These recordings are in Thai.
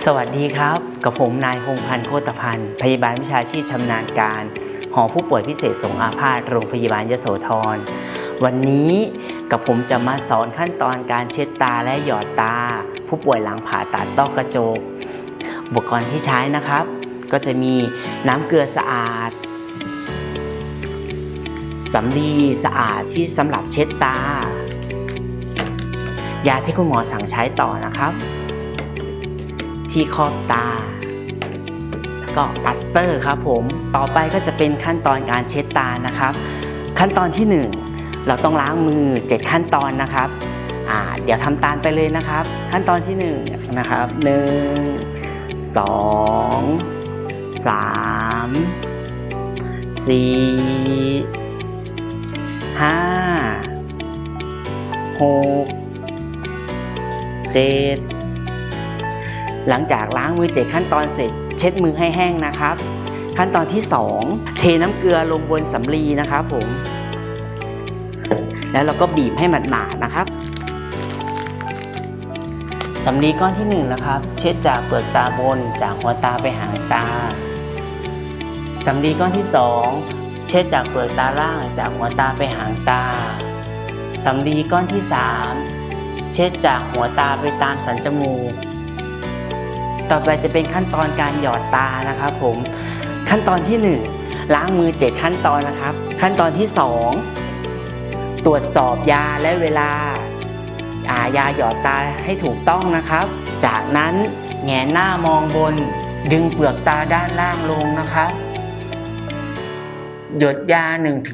สวัสดีครับ กับผมนายพงพันธ์โคตรพันธ์พยาบาลวิชาชีพชำนาญการ หอผู้ป่วยพิเศษสงอาพาธโรงพยาบาลยโสธร วันนี้กับผมจะมาสอนขั้นตอนการเช็ดตาและหยอดตา ผู้ป่วยหลังผ่าตัดต้อกระจก อุปกรณ์ที่ใช้นะครับ ก็จะมีน้ำเกลือสะอาดสำลีสะอาดที่สำหรับเช็ดตา ยาที่คุณหมอสั่งใช้ต่อนะครับ ที่ครอบตา ก็ปัสเตอร์ครับผมต่อไปก็จะเป็นขั้นตอนการเช็ดตานะครับ ขั้นตอนที่ 1 เราต้องล้างมือ 7 ขั้นตอนนะครับเดี๋ยวทำตามไปเลยนะครับ ขั้นตอนที่1นะครับ 1 2 3 4 5 6 7 หลังจากล้างมือเจ็ดขั้นตอนเสร็จ เช็ดมือให้แห้งนะครับ ขั้นตอนที่ 2 เทน้ำเกลือลงบนสำลีนะครับผม แล้วเราก็บีบให้หมาดๆนะครับสำลีก้อนที่1นะครับ เช็ดจากเปลือกตาบนจากหัวตาไปหางตาสำลีก้อนที่ 2 เช็ดจากเปลือกตาล่างจากหัวตาไปหางตาสำลีก้อนที่ 3 เช็ดจากหัวตาไปตามสันจมูก ต่อไปจะเป็นขั้นตอนการหยอดตานะครับผมขั้นตอนที่ 1 ล้างมือ 7 ขั้นตอนนะครับ ขั้นตอนที่ 2 ตรวจสอบยาและเวลาอายาหยอดตาให้ถูกต้องนะครับ จากนั้นแงนหน้ามองบน ดึงเปลือกตาด้านล่างลงนะครับ หยดยา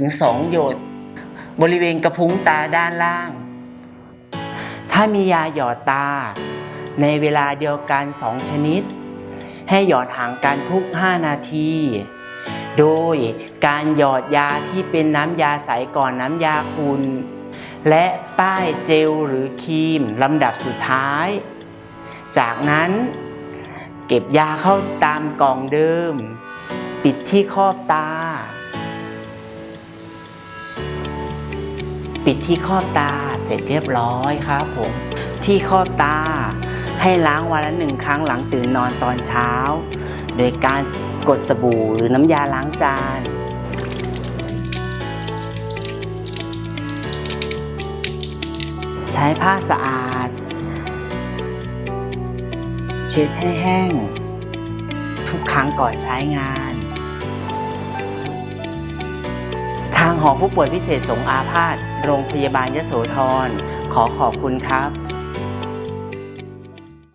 1-2 หยด บริเวณกระพุ้งตาด้านล่าง ถ้ามียาหยอดตา ในเวลาเดียวกัน 2 ชนิด ให้หยอดห่างกันทุก 5 นาที โดยการหยอดยาที่เป็นน้ำยาใสก่อนน้ำยาคุณ และป้ายเจลหรือครีมลำดับสุดท้าย จากนั้นเก็บยาเข้าตามกล่องเดิม ปิดที่ครอบตา ปิดที่ครอบตาเสร็จเรียบร้อยครับผม ที่ครอบตา ให้ล้างวันละหนึ่งครั้งหลังตื่นนอนตอนเช้า โดยการกดสบู่หรือน้ำยาล้างจานใช้ผ้าสะอาด เช็ดให้แห้ง ทุกครั้งก่อนใช้งาน ทางหอผู้ป่วยพิเศษสงอาพาธโรงพยาบาลยโสธรขอขอบคุณครับ